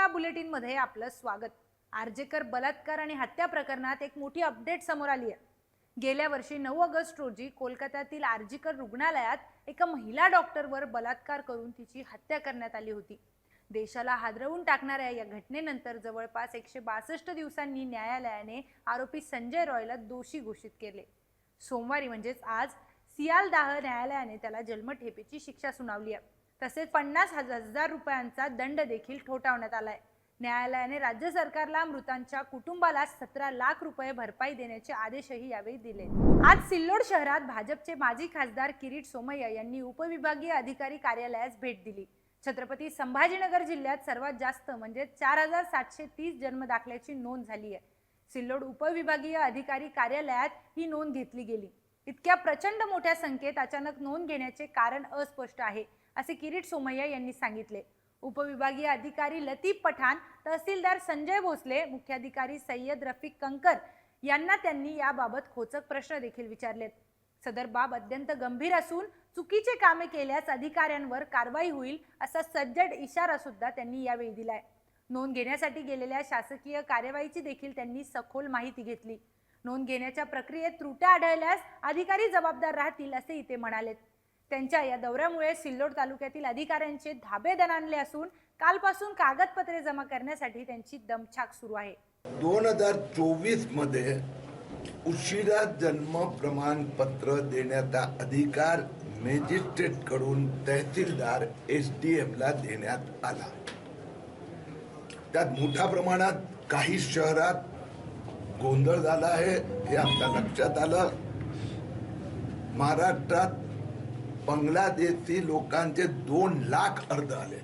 पत्रिका बुलेटिनमध्ये आपलं स्वागत. आर्जेकर बलात्कार आणि हत्या प्रकरणात एक मोठी अपडेट समोर आली आहे. गेल्या वर्षी नऊ ऑगस्ट रोजी कोलकात्यातील आर्जीकर रुग्णालयात एका महिला डॉक्टरवर बलात्कार करून तिची हत्या करण्यात आली होती. देशाला हादरवून टाकणाऱ्या या घटनेनंतर जवळपास एकशे बासष्ट दिवसांनी न्यायालयाने आरोपी संजय रॉयला दोषी घोषित केले. सोमवारी म्हणजेच आज सियालदाह न्यायालयाने त्याला जन्मठेपेची शिक्षा सुनावली आहे. तसेच पन्नास हजार रुपयांचा दंड देखील ठोठावण्यात आलाय. न्यायालयाने राज्य सरकारला मृतांच्या कुटुंबाला सतरा लाख रुपये भरपाई देण्याचे आदेशही यावेळी दिले. आज सिल्लोड शहरात भाजपचे माजी खासदार किरीट सोमय्या यांनी उपविभागीय अधिकारी कार्यालयास भेट दिली. छत्रपती संभाजीनगर जिल्ह्यात सर्वात जास्त म्हणजे चार हजार सातशे तीस जन्मदाखल्याची नोंद झाली आहे सिल्लोड उपविभागीय अधिकारी कार्यालयात ही नोंद घेतली गेली. इतक्या प्रचंड मोठ्या संख्येत अचानक नोंद घेण्याचे कारण अस्पष्ट आहे. असे किरीट सोमय्या यांनी सांगितले. उपविभागीय अधिकारी लतीफ पठाण तहसीलदार संजय भोसले मुख्याधिकारी सय्यद रफिक कंकर यांना त्यांनी याबाबत खोचक प्रश्न देखील विचारलेत. सदर बाब अत्यंत गंभीर असून चुकीचे कामे केल्यास अधिकाऱ्यांवर कारवाई होईल असा सज्जड इशारा सुद्धा त्यांनी यावेळी दिलाय. नोंद घेण्यासाठी गेलेल्या शासकीय कार्यवाहीची देखील त्यांनी सखोल माहिती घेतली. नोंद घेण्याच्या प्रक्रियेत त्रुट्या आढळल्यास अधिकारी जबाबदार राहतील असे इथे म्हणालेत. त्यांच्या या दौऱ्यामुळे सिल्लोड तालुक्यातील अधिकाऱ्यांचे धाबे दणाणले असून कालपासून कागदपत्रे जमा करण्यासाठी त्यांची दमछाक सुरू आहे. दोन हजार चोवीसमध्ये उशिरा जन्म प्रमाणपत्र देण्याचा अधिकार मॅजिस्ट्रेटकडून तहसीलदार एस डी एम ला देण्यात आला. त्यात मोठ्या प्रमाणात काही शहरात गोंधळ झाला आहे हे आमच्या लक्षात आलं. महाराष्ट्रात बांगलादेशी लोकांचे दोन लाख अर्ज आले.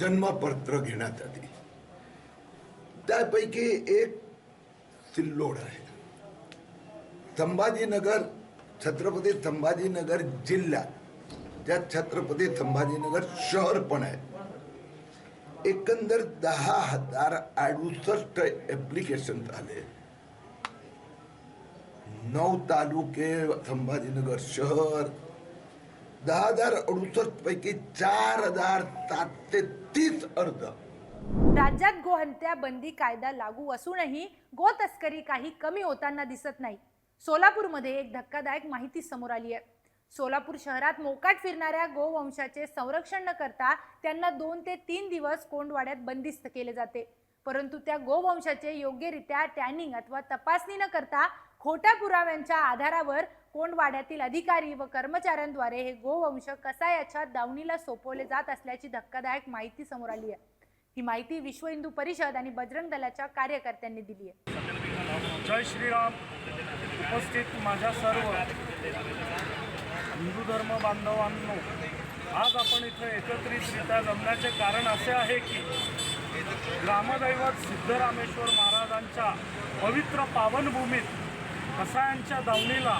जन्मपत्र घेण्यासाठी त्यापैकी एक सिल्लोड आहे. संभाजीनगर छत्रपती संभाजीनगर जिल्ह्यात त्या छत्रपती संभाजीनगर शहर पण आहे. एकंदर दहा हजार अडुसष्ट ॲप्लिकेशन आले. नऊ तालुके संभाजीनगर शहर. दहा हजार अडुसष्ट पैकी चार हजार सातशे तीस अर्ज. राज्यात गोहंत्या बंदी कायदा लागू असूनही गो तस्करी काही कमी होताना दिसत नाही. सोलापूरमध्ये एक धक्कादायक माहिती समोर आली आहे. सोलापूर शहरात मोकाट फिरणाऱ्या गोवंशाचे संरक्षण न करता त्यांना दोन ते तीन दिवस कोंडवाड्यात बंदिस्त केले जाते. परंतु त्या गोवंशाचे योग्यरित्या टॅनिंग अथवा तपासणी न करता खोट्या पुराव्यांच्या आधारावर कोंडवाड्यातील अधिकारी व कर्मचाऱ्यांद्वारे हे गोवंश कसा याच्या दावणीला सोपवले जात असल्याची धक्कादायक माहिती समोर आली आहे. ही माहिती विश्व हिंदू परिषद आणि बजरंग दलाच्या कार्यकर्त्यांनी दिली आहे. जय श्रीराम. उपस्थित माझ्या सर्व हिंदू धर्म बांधवांनो आज आपण इथं एकत्रितरित्या जमण्याचे कारण असे आहे की ग्रामदैवत सिद्धरामेश्वर महाराजांच्या पवित्र पावनभूमीत कसायांच्या दावणीला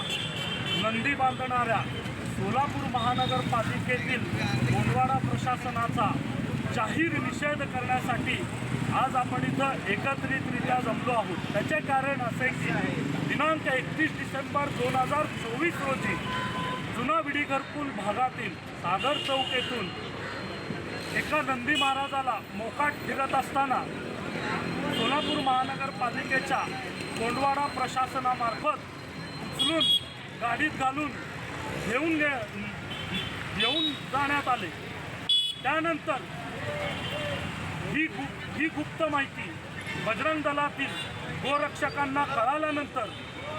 नंदी बांधणाऱ्या सोलापूर महानगरपालिकेतील गोंडवाडा प्रशासनाचा जाहीर निषेध करण्यासाठी आज आपण इथं एकत्रितरित्या जमलो आहोत. त्याचे कारण असे की दिनांक एकतीस डिसेंबर दोन हजार चोवीस रोजी जुना विडी घरकुल भागातील सागर चौक येथून एका नंदी महाराजाला मोकाट फिरत असताना सोलापूर महानगरपालिकेच्या कोंडवाडा प्रशासनामार्फत उचलून गाडीत घालून घेऊन गे घेऊन जाण्यात आले. त्यानंतर ही गु ही गुप्त माहिती बजरंग दलातील गोरक्षकांना कळाल्यानंतर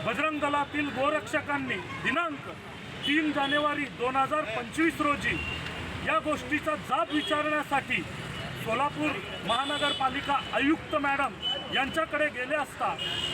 बजरंग दलातील गोरक्षकांनी दिनांक तीन जानेवारी दोन हजार पंचवीस रोजी या गोष्टीचा जाब विचारण्यासाठी सोलापूर महानगरपालिका आयुक्त मॅडम यांच्याकडे गेले असता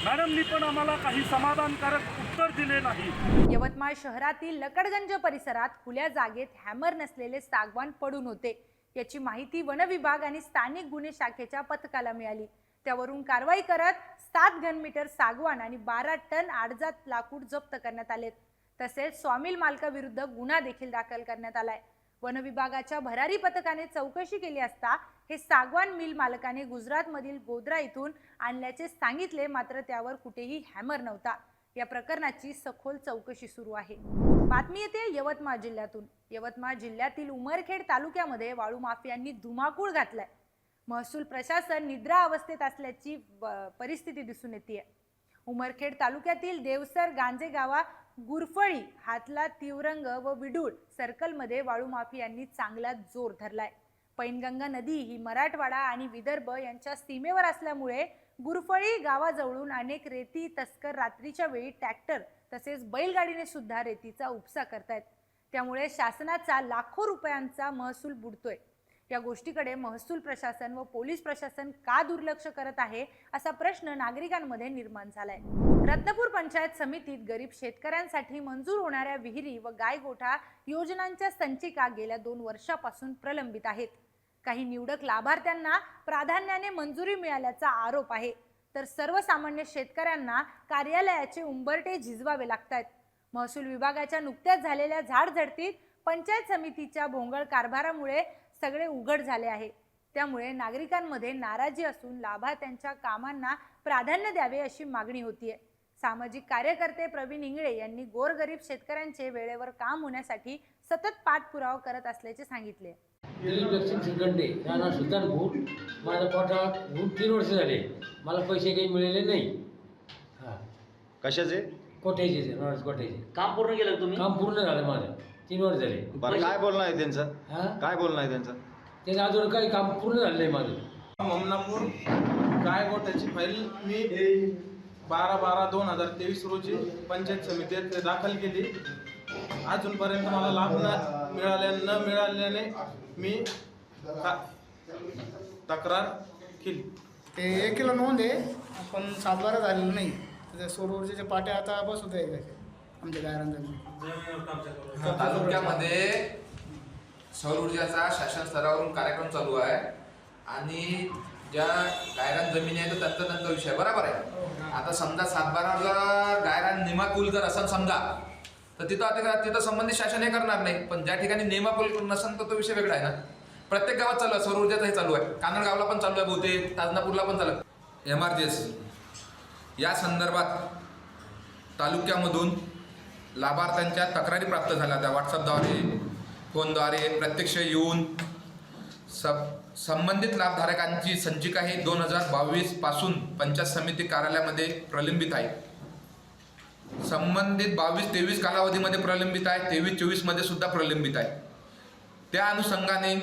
मॅडमनी पण आम्हाला काही समाधानकारक उत्तर दिले नाही. यवतमाळ शहरातील लकडगंज परिसरात खुल्या जागेत हॅमर नसलेले सागवान पडून होते. याची माहिती वन विभाग आणि स्थानिक गुन्हे शाखेच्या पथकाला मिळाली. त्यावरून कारवाई करत सात घनमीटर सागवान आणि बारा टन आडजात लाकूड जप्त करण्यात आलेत. तसेच स्वामील मालकाविरुद्ध गुन्हा देखील दाखल करण्यात आलाय. वन विभागाच्या भरारी पथकाने चौकशी केली असता हे सागवान मिल मालकाने गुजरातमधील गोद्रा इथून आणल्याचे सांगितले मात्र त्यावर कुठेही हॅमर नव्हता. या प्रकरणाची सखोल चौकशी सुरू आहे. बातमी येते यवतमाळ जिल्ह्यातून. यवतमाळ जिल्ह्यातील उमरखेड तालुक्यामध्ये वाळू माफियांनी धुमाकूळ घातलाय. महसूल प्रशासन निद्रा अवस्थेत असल्याची परिस्थिती दिसून येते उमरखेड तालुक्यातील देवसर गांजे गावा गुरफळी हातला तिवरंग व विडूळ सर्कलमध्ये वाळू माफियांनी चांगला जोर धरलाय. पैनगंगा नदी ही मराठवाडा आणि विदर्भ यांच्या सीमेवर असल्यामुळे गुरफळी गावाजवळून अनेक रेती तस्कर रात्रीच्या वेळी ट्रॅक्टर तसेच बैलगाडीने सुद्धा रेतीचा उपसा करतायत. त्यामुळे शासनाचा लाखो रुपयांचा महसूल बुडतोय. या गोष्टीकडे महसूल प्रशासन व पोलीस प्रशासन का दुर्लक्ष करत आहे असा प्रश्न नागरिकांमध्ये निर्माण झालाय. रत्नपूर पंचायत समितीत गरीब शेतकऱ्यांसाठी मंजूर होणाऱ्या विहिरी व गायगोठा योजनांच्या संचिका गेल्या दोन वर्षापासून प्रलंबित आहेत. काही निवडक लाभार्थ्यांना प्राधान्याने मंजुरी मिळाल्याचा आरोप आहे. तर सर्वसामान्य शेतकऱ्यांना कार्यालयाचे उंबरटे झिजवावे लागत आहेत महसूल विभागाच्या नुकत्याच झालेल्या झाडझडतीत पंचायत समितीच्या भोंगळ कारभारामुळे सगळे उघड झाले आहे. त्यामुळे नागरिकांमध्ये नाराजी असून लाभार्थ्यांच्या कामांना प्राधान्य द्यावे अशी मागणी होतीये. सामाजिक कार्यकर्ते प्रवीण इंगळे यांनी गोरगरीब शेतकऱ्यांचे वेळेवर काम होण्यासाठी सतत पाठपुरावा करत असल्याचे सांगितले. दिलीप लक्ष्मण श्रीखंडे राणा सुलतानपूर माझ्या पोटात होऊन तीन वर्ष झाले. मला पैसे काही मिळाले नाही. हां. कशाचे? कोठ्याचे नॉर्थ कोठ्याचे काम पूर्ण केलं तुम्ही? काम पूर्ण झालं माझं. तीन वर्ष झाले. बरं काय बोलणं आहे त्यांचं? हां? काय बोलणं आहे त्यांचं? त्याचं अजून काही काम पूर्ण झालं नाही माझं. ममनापूर गायगोट्याची फाईल मी बारा बारा दोन हजार तेवीस रोजी पंचायत समितीत दाखल केली. अजूनपर्यंत मला लाभ न मिळाल्या न मिळाल्याने मी तक्रार केली. ते एक किलो नोंद आहे पण सातबारा झालेलं नाही. त्या सौर ऊर्जेच्या पाट्या आता बसवत आहे आमच्या गायरांचा तालुक्यामध्ये सौर ऊर्जाचा शासन स्तरावरून कार्यक्रम चालू आहे. आणि ज्या गायरान जमिनी आहे तर त्यांचा त्यांचा विषय. बरोबर आहे. आता समजा सातबारा जर गायरान निमापूल जर असेल समजा तर तिथं आता तिथं संबंधित शासन हे करणार नाही. पण ज्या ठिकाणी निमापूल नसेल तर तो विषय वेगळा आहे ना. प्रत्येक गावात चालू आहे सौर ऊर्जाचं हे चालू आहे. कानडगावला पण चालू आहे बहुतेक ताजनापूरला पण चालू आहे. एम आर जी एस या संदर्भात तालुक्यामधून लाभार्थ्यांच्या तक्रारी प्राप्त झाल्या त्या व्हॉट्सअपद्वारे फोनद्वारे प्रत्यक्ष येऊन सब संबंधित लाभधारकांची संचिका ही दोन हजार बावीसपासून पंचायत समिती कार्यालयामध्ये प्रलंबित आहे. संबंधित बावीस तेवीस कालावधीमध्ये प्रलंबित आहे तेवीस चोवीसमध्ये सुद्धा प्रलंबित आहे. त्या अनुषंगाने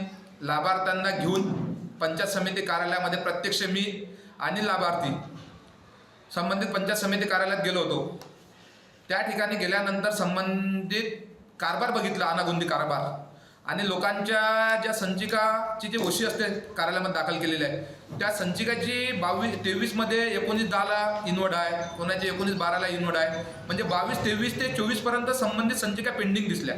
लाभार्थ्यांना घेऊन पंचायत समिती कार्यालयामध्ये प्रत्यक्ष मी आणि लाभार्थी संबंधित पंचायत समिती कार्यालयात गेलो होतो. त्या ठिकाणी गेल्यानंतर संबंधित कारभार बघितला अनागोंदी कारभार. आणि लोकांच्या ज्या संचिकाची जी ओशी असते कार्यालयामध्ये दाखल केलेली आहे त्या संचिकाची बावीस तेवीसमध्ये एकोणीस दहाला इन्वर्ड आहे कोणाची एकोणीस बाराला इन्वर्ड आहे म्हणजे बावीस तेवीस ते चोवीसपर्यंत संबंधित संचिका पेंडिंग दिसल्या.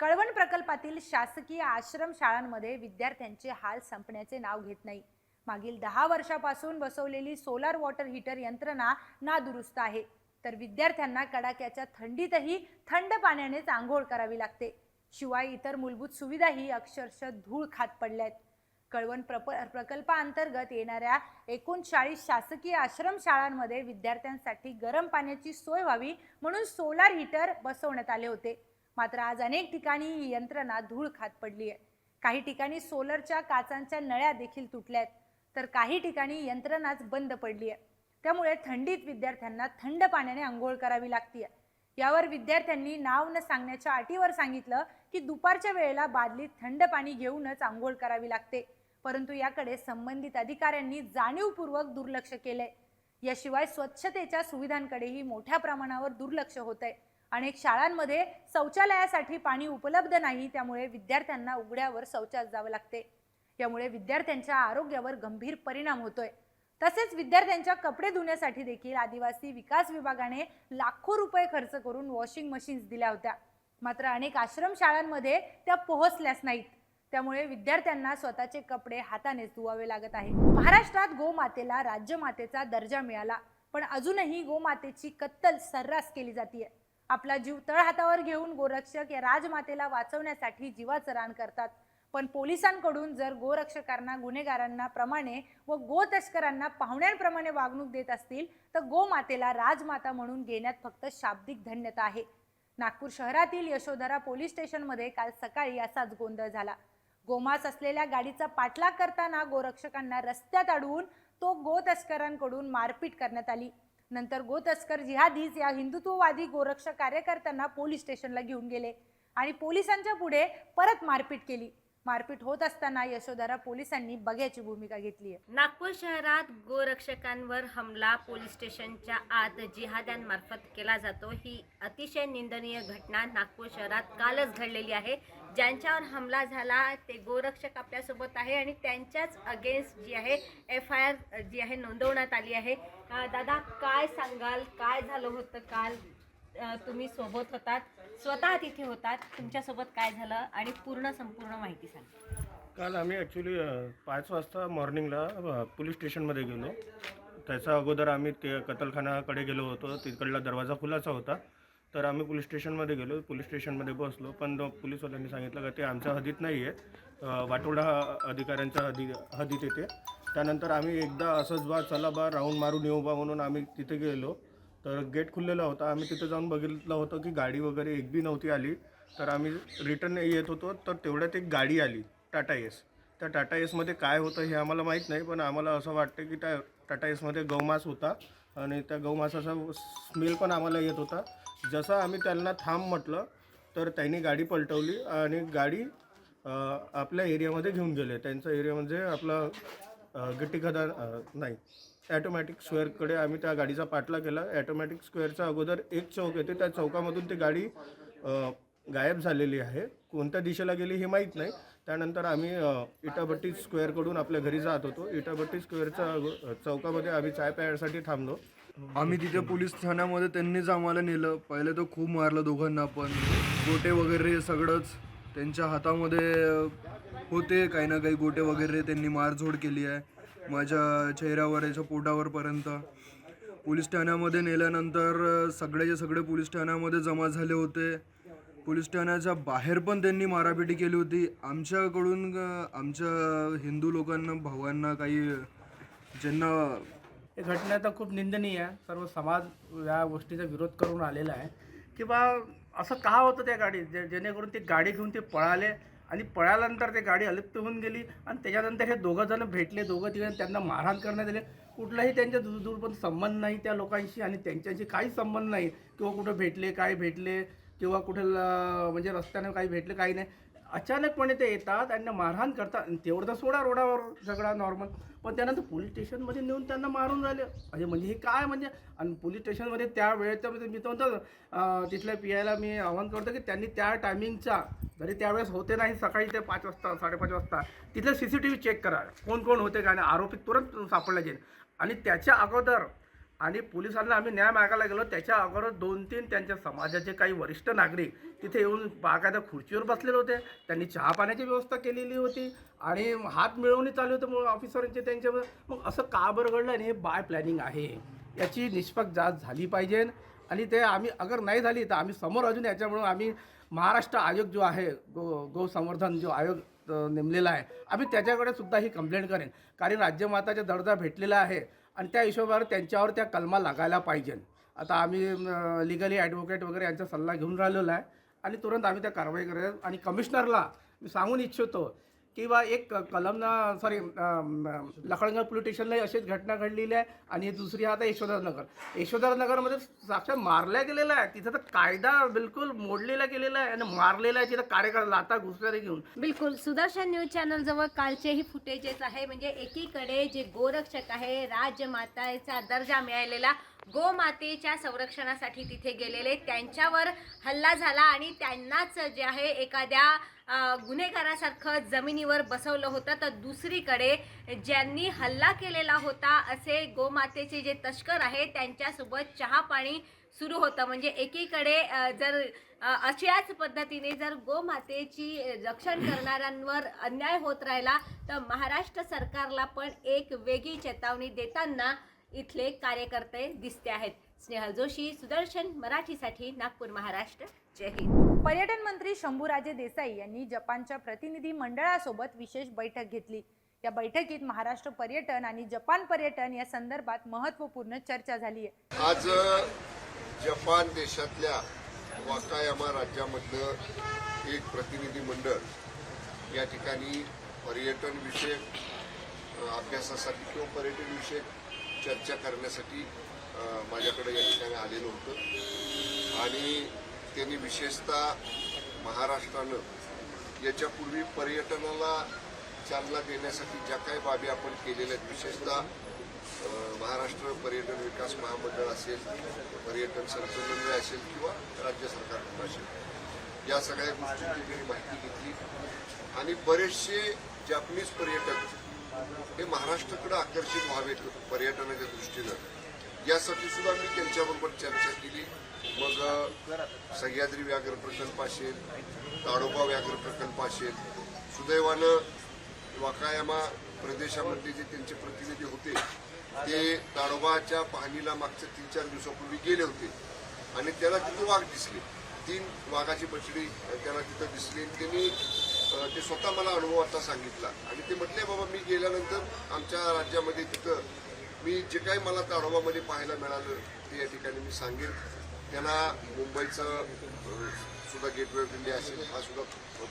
कळवण प्रकल्पातील शासकीय आश्रम शाळांमध्ये विद्यार्थ्यांचे हाल संपण्याचे नाव घेत नाही. मागील दहा वर्षापासून बसवलेली सोलार वॉटर हीटर यंत्रणा नादुरुस्त आहे. तर विद्यार्थ्यांना कडाक्याच्या थंडीतही थंड पाण्यानेच आंघोळ करावी लागते. शिवाय इतर मूलभूत सुविधाही अक्षरशः धूळ खात पडल्या आहेत कळवण प्रप प्रकल्पाअंतर्गत येणाऱ्या एकोणचाळीस शासकीय आश्रम शाळांमध्ये विद्यार्थ्यांसाठी गरम पाण्याची सोय व्हावी म्हणून सोलार हीटर बसवण्यात आले होते. मात्र आज अनेक ठिकाणी ही यंत्रणा धूळ खात पडली आहे. काही ठिकाणी सोलरच्या काचांच्या नळ्या देखील तुटल्या आहेत तर काही ठिकाणी यंत्रणाच बंद पडली आहे. त्यामुळे थंडीत विद्यार्थ्यांना थंड पाण्याने आंघोळ करावी लागते यावर विद्यार्थ्यांनी नाव न सांगण्याच्या अटीवर सांगितलं की दुपारच्या वेळेला बादलीत थंड पाणी घेऊनच आंघोळ करावी लागते. परंतु याकडे संबंधित अधिकाऱ्यांनी जाणीवपूर्वक दुर्लक्ष केलंय. याशिवाय स्वच्छतेच्या सुविधांकडेही मोठ्या प्रमाणावर दुर्लक्ष होत आहे अनेक शाळांमध्ये शौचालयासाठी पाणी उपलब्ध नाही त्यामुळे विद्यार्थ्यांना उघड्यावर शौचास जावं लागते. यामुळे विद्यार्थ्यांच्या आरोग्यावर गंभीर परिणाम होतोय. तसेच विद्यार्थ्यांच्या कपडे धुण्यासाठी देखील आदिवासी विकास विभागाने लाखो रुपये खर्च करून वॉशिंग मशीन्स दिल्या होत्या. मात्र अनेक आश्रम शाळांमध्ये त्या पोहोचल्याच नाहीत. त्यामुळे विद्यार्थ्यांना स्वतःचे कपडे हातानेच धुवावे लागत आहे. महाराष्ट्रात गोमातेला राज्यमातेचा दर्जा मिळाला पण अजूनही गोमातेची कत्तल सर्रास केली जाते आपला जीव तळहातावर घेऊन गोरक्षक या राजमातेला वाचवण्यासाठी जीवाचं रान करतात. पण पोलिसांकडून जर गोरक्षकांना गुन्हेगारांना प्रमाणे व गो तस्करांना पाहुण्यांप्रमाणे वागणूक देत असतील तर गोमातेला राजमाता म्हणून घेण्यात फक्त शाब्दिक धन्यता आहे. नागपूर शहरातील यशोधरा पोलीस स्टेशनमध्ये काल सकाळी असाच गोंधळ झाला. गोमांस असलेल्या गाडीचा पाठलाग करताना गोरक्षकांना रस्त्यात अडवून तो गो तस्करांकडून मारपीट करण्यात आली. नंतर गो तस्कर जिहादीज या हिंदुत्ववादी गोरक्षक कार्यकर्त्यांना पोलीस स्टेशनला घेऊन गेले आणि पोलिसांच्या पुढे परत मारपीट केली. मारपीट होत असताना यशोधरा पोलिसांनी बघ्याची भूमिका घेतली आहे. नागपूर शहरात गोरक्षकांवर हमला पोलीस स्टेशनच्या आत जिहाद्यांमार्फत केला जातो. ही अतिशय निंदनीय घटना नागपूर शहरात कालच घडलेली आहे. ज्यांच्यावर हमला झाला ते गोरक्षक आपल्यासोबत आहे आणि त्यांच्याच अगेन्स्ट जी आहे एफ आय आर जी आहे नोंदवण्यात आली आहे. दादा काय सांगाल? काय झालं होतं काल? तुम्ही सोबत होतात. स्वतः तिथे होतात. तुमच्यासोबत काय झालं आणि पूर्ण संपूर्ण माहिती सांगा. काल आम्ही ॲक्च्युली पाच वाजता मॉर्निंगला अ, पोलीस स्टेशनमध्ये गेलो. त्याच्या अगोदर आम्ही ते कतलखानाकडे गेलो होतो. तिकडला दरवाजा खुलाचा होता. तर आम्ही पोलीस स्टेशनमध्ये गेलो. पोलीस स्टेशनमध्ये बसलो. पण तो पोलीसवाल्यांनी सांगितलं का ते आमच्या हद्दीत नाही आहे वाटोडा अधिकाऱ्यांच्या हदी हद्दीत येते. त्यानंतर आम्ही एकदा असंच बा चला बा राऊंड मारून येऊ बा म्हणून आम्ही तिथे गेलो. तर गेट खुललेला होता. आम्ही तिथे जाऊन बघितलं होतं की गाडी वगैरे एक बी नव्हती आली. तर आम्ही रिटर्न येत होतो. तर तेवढ्यात एक गाडी आली टाटा एस त्या टाटा एसमध्ये काय होतं हे आम्हाला माहीत नाही पण आम्हाला असं वाटतं की त्या टाटा एसमध्ये गौमास होता आणि त्या गौमासाचा स्मेल पण आम्हाला येत होता. जसं आम्ही त्यांना थांब म्हटलं तर त्यांनी गाडी पलटवली आणि गाडी आपल्या एरियामध्ये घेऊन गेले. त्यांचा एरिया म्हणजे आपला गट्टी गिट्टी खदान नाही. ॲटोमॅटिक स्क्वेअरकडे आम्ही त्या गाडीचा पाठला केला. ॲटोमॅटिक स्क्वेअरच्या अगोदर एक चौक येते. त्या चौकामधून ती गाडी अ, गायब झालेली आहे. कोणत्या दिशेला गेली हे माहीत नाही. त्यानंतर आम्ही अ, इटाभट्टी स्क्वेअरकडून आपल्या घरी जात होतो. इटाभट्टी स्क्वेअरच्या अगो- चौकामध्ये आम्ही चाय प्यायसाठी थांबलो. आम्ही तिथे पोलीस ठाण्यामध्ये त्यांनीच आम्हाला नेलं. पहिले तर खूप मारलं दोघांना पण. गोटे वगैरे सगळंच त्यांच्या हातामध्ये होते. काही ना काही गोटे वगैरे त्यांनी मारझोड केली आहे. माझ्या चेहऱ्यावर याच्या पोटावरपर्यंत. पोलीस ठाण्यामध्ये नेल्यानंतर सगळेचे सगळे पोलीस ठाण्यामध्ये जमा झाले होते. पोलीस ठाण्याच्या बाहेर पण त्यांनी मारापिटी केली होती. आमच्याकडून आमच्या हिंदू लोकांना भावांना काही ज्यांना ही घटना तर खूप निंदनीय आहे. सर्व समाज या गोष्टीचा विरोध करून आलेला आहे. की बा असं का होतं त्या गाडीत? जे जेणेकरून ती गाडी घेऊन ते पळाले. आणि पळाल्यानंतर ते गाडी अलिप्त होऊन गेली आणि त्याच्यानंतर हे दोघं जण भेटले दोघं तिघं त्यांना मारहाण करण्यात आले. कुठलाही त्यांच्या दूर दूर पण संबंध नाही त्या लोकांशी आणि त्यांच्याशी काहीच संबंध नाही. किंवा कुठं भेटले काय भेटले किंवा कुठे म्हणजे रस्त्याने काही भेटले काही नाही. अचानकपणे ते येतात आणि मारहाण करतात. आणि तेवढं तर सोडा रोडावर सगळा नॉर्मल पण त्यानंतर पोलीस स्टेशनमध्ये नेऊन त्यांना मारून राहिले अरे म्हणजे हे काय म्हणजे? आणि पोलीस स्टेशनमध्ये त्या वेळेच्या मी तर म्हणतो तिथल्या पी आयला मी आवाहन करतो की त्यांनी त्या टायमिंगचा जरी त्यावेळेस होते नाही सकाळी ते पाच वाजता साडेपाच वाजता तिथले C C T V check करा. कोण कोण होते का आणि आरोपी तुरंत सापडला जाईल. आणि त्याच्या अगोदर आणि पोलिसांना आम्ही न्याय मागायला गेलो. त्याच्या अगोदर दोन तीन त्यांच्या समाजाचे काही वरिष्ठ नागरिक तिथे येऊन बाकायदा खुर्चीवर बसलेले होते. त्यांनी चहा पाण्याची व्यवस्था केलेली होती आणि हात मिळवणी चालू होते मग ऑफिसरांचे त्यांच्यावर. मग असं का बरं घडलं आणि हे बाय प्लॅनिंग आहे? याची निष्पक्ष जात झाली पाहिजे. आणि ते आम्ही अगर नाही झाली तर आम्ही समोर अजून याच्यामुळं आम्ही महाराष्ट्र आयोग जो आहे गो गोसंवर्धन जो आयोग नेमलेला आहे आम्ही त्याच्याकडे सुद्धा ही कंप्लेंट करेन. कारण राज्यमाताचा दर्जा भेटलेला आहे. आणि त्या हिशोबावर त्यांच्यावर त्या कलमा लागायला पाहिजे आता आम्ही लिगली ॲडव्होकेट वगैरे यांचा सल्ला घेऊन राहिलेला आहे. आणि तुरंत आम्ही त्या कारवाई करत आणि कमिशनरला मी सांगून इच्छितो किंवा एक कलमना सॉरी लखडंगा पोलीस स्टेशनलाही अशीच घटना घडलेली आहे आणि दुसरी आता यशोधरनगर यशोधरनगरमध्ये साक्षात मारल्या गेलेला आहे तिथं तर कायदा बिलकुल मोडलेला गेलेला आहे आणि मारलेला आहे. तिथं कार्यकर्ता लाता घुसणारे घेऊन. बिलकुल. सुदर्शन न्यूज चॅनल जवळ कालचेही फुटेजेस आहे. म्हणजे एकीकडे जे गोरक्षक आहे राजमाताचा दर्जा मिळालेला गोमातेच्या संरक्षणासाठी तिथे गेलेले. त्यांच्यावर हल्ला झाला आणि त्यांनाच जे आहे एखाद्या गुन्हेगारासारखं जमिनीवर बसवलं होतं. तर दुसरीकडे ज्यांनी हल्ला केलेला होता असे गोमातेचे जे तस्कर आहे त्यांच्यासोबत चहा पाणी सुरू होतं. म्हणजे एकीकडे जर अशाच पद्धतीने जर गोमातेची रक्षण करणाऱ्यांवर अन्याय होत राहिला तर महाराष्ट्र सरकारला पण एक वेगळी चेतावणी देताना इथले कार्यकर्ते दिसते आहेत. स्नेहल जोशी सुदर्शन मराठीसाठी नागपूर महाराष्ट्र. जय हिंद. पर्यटन मंत्री शंभूराजे देसाई यांनी जपानच्या प्रतिनिधी मंडळासोबत विशेष बैठक घेतली. या बैठकीत महाराष्ट्र पर्यटन आणि जपान पर्यटन या संदर्भात महत्त्वपूर्ण चर्चा झाली आहे. आज जपान देशातल्या वाकायामा राज्यामधलं एक प्रतिनिधी मंडळ या ठिकाणी पर्यटन विषयक अभ्यासासाठी किंवा पर्यटन विषयक चर्चा करण्यासाठी माझ्याकडे या ठिकाणी आलेलं होतं. आणि त्यांनी विशेषतः महाराष्ट्रानं याच्यापूर्वी पर्यटनाला चालना देण्यासाठी ज्या काही बाबी आपण केलेल्या आहेत विशेषतः महाराष्ट्र पर्यटन विकास महामंडळ असेल पर्यटन संचलनय असेल किंवा राज्य सरकारकडून असेल या सगळ्या गोष्टींची त्यांनी माहिती घेतली. आणि बरेचसे जॅपनीज पर्यटक हे महाराष्ट्राकडे आकर्षित व्हावेत पर्यटनाच्या दृष्टीनं. यासाठी सुद्धा मी त्यांच्याबरोबर चर्चा केली. मग सह्याद्री व्याघ्र प्रकल्प असेल ताडोबा व्याघ्र प्रकल्प असेल सुदैवानं वाकायामा प्रदेशामधले जे त्यांचे प्रतिनिधी होते ते ताडोबाच्या पाहणीला मागच्या तीन चार दिवसापूर्वी गेले होते. आणि त्याला तिथे वाघ दिसले. तीन वाघाची बछडी त्याला तिथं दिसली आणि त्यांनी ते स्वतः मला अनुभव आता सांगितला. आणि ते म्हटले बाबा मी गेल्यानंतर आमच्या राज्यामध्ये तिथं मी जे काही मला ताडोबामध्ये पाहायला मिळालं ते या ठिकाणी मी सांगेन. त्यांना मुंबईचं सुद्धा गेटवे ऑफ इंडिया असेल हा सुद्धा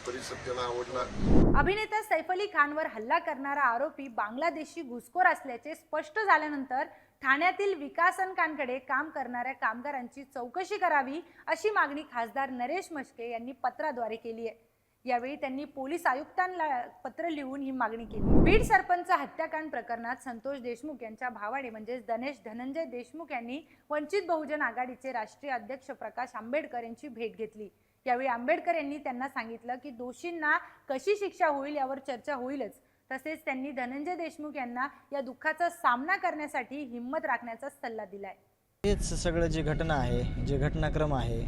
परिसर त्यांना आवडला अभिनेता सैफ अली खानवर हल्ला करणारा आरोपी बांगलादेशी घुसखोर असल्याचे स्पष्ट झाल्यानंतर ठाण्यातील विकासनकांकडे काम करणाऱ्या कामगारांची चौकशी करावी अशी मागणी खासदार नरेश मस्के यांनी पत्राद्वारे केली आहे. यावेळी त्यांनी पोलीस आयुक्तांना पत्र लिहून ही मागणी केली. बीड सरपंच हत्याकांड प्रकरणात संतोष देशमुख यांच्या भावाने म्हणजेच गणेश धनंजय देशमुख यांनी वंचित बहुजन आघाडीचे राष्ट्रीय अध्यक्ष प्रकाश आंबेडकर यांची भेट घेतली. यावेळी आंबेडकर यांनी त्यांना सांगितलं की दोषींना कशी शिक्षा होईल यावर चर्चा होईलच. तसेच त्यांनी धनंजय देशमुख यांना या दुःखाचा सामना करण्यासाठी हिंमत राखण्याचा सल्ला दिलाय. हेच सगळं जे घटना आहे जे घटनाक्रम आहे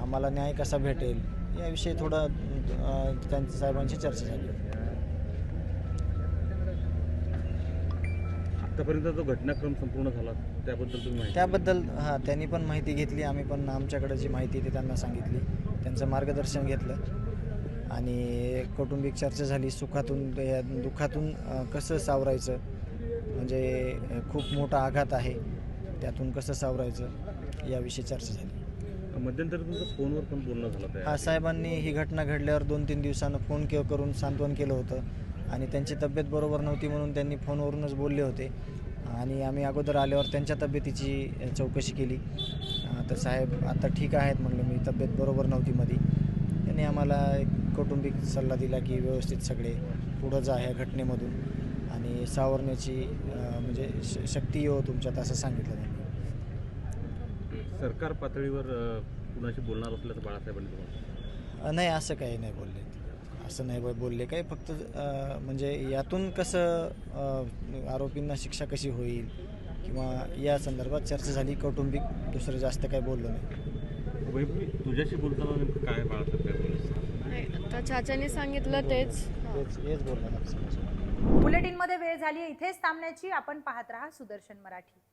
आम्हाला न्याय कसा भेटेल? याविषयी थोडं त्यांच्या साहेबांची चर्चा झाली. आतापर्यंत जो घटनाक्रम संपूर्ण झाला त्याबद्दल तुम्ही त्याबद्दल हां त्यांनी पण माहिती घेतली. आम्ही पण आमच्याकडे जी माहिती ती त्यांना सांगितली. त्यांचं मार्गदर्शन घेतलं. आणि कौटुंबिक चर्चा झाली. सुखातून या दुःखातून कसं सावरायचं? म्हणजे खूप मोठा आघात आहे. त्यातून कसं सावरायचं? याविषयी चर्चा झाली. मध्यंतरी तुमचं फोनवर पण बोलणं झालं त्या हा साहेबांनी ही घटना घडल्यावर दोन तीन दिवसानं फोन के करून सांत्वन केलं होतं. आणि त्यांची तब्येत बरोबर नव्हती म्हणून त्यांनी फोनवरूनच बोलले होते. आणि आम्ही अगोदर आल्यावर त्यांच्या तब्येतीची चौकशी केली. अं, तर साहेब आता ठीक आहेत म्हणलं मी तब्येत बरोबर नव्हती मध्ये त्यांनी आम्हाला एक कौटुंबिक सल्ला दिला की व्यवस्थित सगळे पुढं जा ह्या घटनेमधून. आणि सावरण्याची अं, म्हणजे श शक्ती येऊ तुमच्यात असं सांगितलं त्यांनी. सरकार पातळीवर कुणाशी बोलणार असल्याचं बाळासाहेबांनी तुम्हाला नाही असं काही नाही बोलले. असं नाही बोलले. काय फक्त म्हणजे यातून कसं आरोपींना शिक्षा कशी होईल किंवा या संदर्भात चर्चा झाली कौटुंबिक दुसरं जास्त काही बोललो नाही. तुझ्याशी बोलताना नेमकं काय बाळासाहेब काय बोलले? नाही आता चाचाने सांगितलं तेच. हेच ना बुलेटिनमध्ये वेळ झाली आहे. इथेच थांबण्याची आपण पाहत राहा सुदर्शन मराठी.